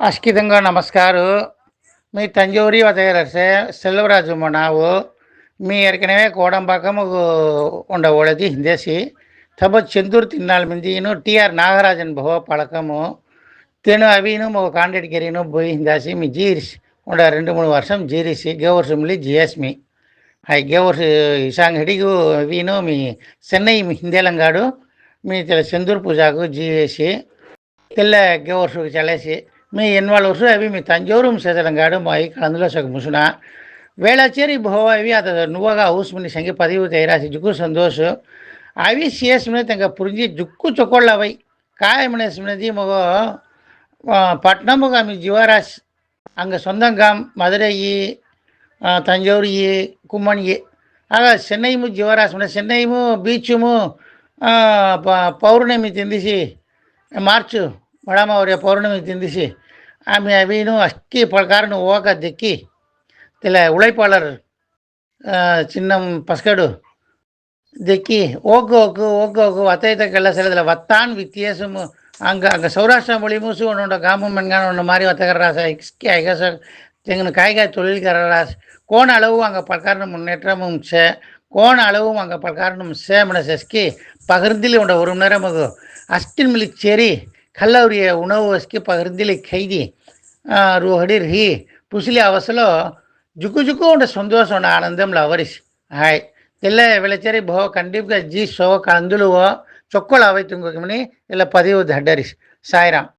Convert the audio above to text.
అస్కితంగా ನಮಸ್ಕಾರ మీ తంజూరి ವತಗರಸೆ సెల్వరాజు నావు. మీ ఎరకనవే కోడంపాకం ఉండ హిందేసి. తబ చందూరు తిన్నాళ్ళ మిందీను టిఆర్ నాగరాజన్ భవ పడకము తిను అవిను ఒక కాండెడ్ కెరీను పోయి హిందాసి మీ జీరిస్ ఉండ రెండు మూడు వర్షం జీరిసి గేవర్సంలి జిఎస్మి ఆ గేవర్స్ ఇషాంగ్ హిడిగు అవీను మీ చెన్నై మీ హిందేలంగాడు. మీ తెల చెందూరు పూజకు జీఎసి తెల్ల గేవర్సు చలేసి. మీ ఇన్వాల్వ్స్ అవి మీ తంజూరు శీతలంగాడు మాయి అందులో సగముసున వేళచేరి భోవ ఇవి అత నువ్వగా ఊసుమిని సంగి పదివు తేరాసి జుక్కు సంతోష్ అవి సిఎస్మిని తెంగ పురించి జుక్కు చొక్కొళ్ళవై కాయమనేసిమినది మొగ பட்டணமுக அமி ஜிவராஜ் அங்கே சொந்தங்காம் மதுரை தஞ்சாவூர் கும்மணி ஆக சென்னையும் ஜிவராஜ் சென்னையும் பீச்சும் பௌர்ணமி திந்திசி மார்ச் வடாம ஒரு பௌர்ணமி திந்திசி மீனும் அக்கி பழக்காரன்னு ஓக திக்கி இதில் உழைப்பாளர் சின்னம் பஸ்கடு திக்கி ஓக்கு ஓக்கு ஓக்கு ஓக்கு வத்தையத்தக்கல்ல சில இதில் வத்தான் வித்தியாசமும் அங்கே அங்கே சௌராஷ்டிரா மொழி மூசு ஒன்னோட காமம் மென்கான ஒன்று மாதிரி வத்தகராசா எக்ஸ் எங்கன்னு காய்காய் தொழில்காரராஸ் கோண அளவும் அங்கே பல்காரணம் முன்னேற்றமும் சே கோண அளவும் அங்கே பல்காரணம் சேமன செஸ்கி பகிர்ந்தில் உண்ட ஒரு நேரம் அஸ்கின் மிலிச்சேரி ಕಲ್ಲವರಿಯ ಉಣವಸ್ಕಿ ಪಗರ್ದಿಲಿ ಖೈದಿ ರೋಹಡಿರ್ ಹಿ ಪುಸಿಲಿ ಅವಸಲೋ ಜುಕು ಜುಕು ಉಂಡ ಸಂತೋಷ ಉಂಡ ಆನಂದಂಲ ಅವರಿಸ್ ಹಾಯ್ ಎಲ್ಲ ವಿಳಚರಿ ಭೋ ಕಂಡಿಪ್ಗ ಜೀಸೋ ಕಂದುಲುವೋ ಚೊಕ್ಕಳ ಅವೈ ತುಂಗೋಕಿಮಣಿ ಎಲ್ಲ ಪದಿವು ದಡ್ಡರಿಸ್ ಸಾಯಿರಾಮ್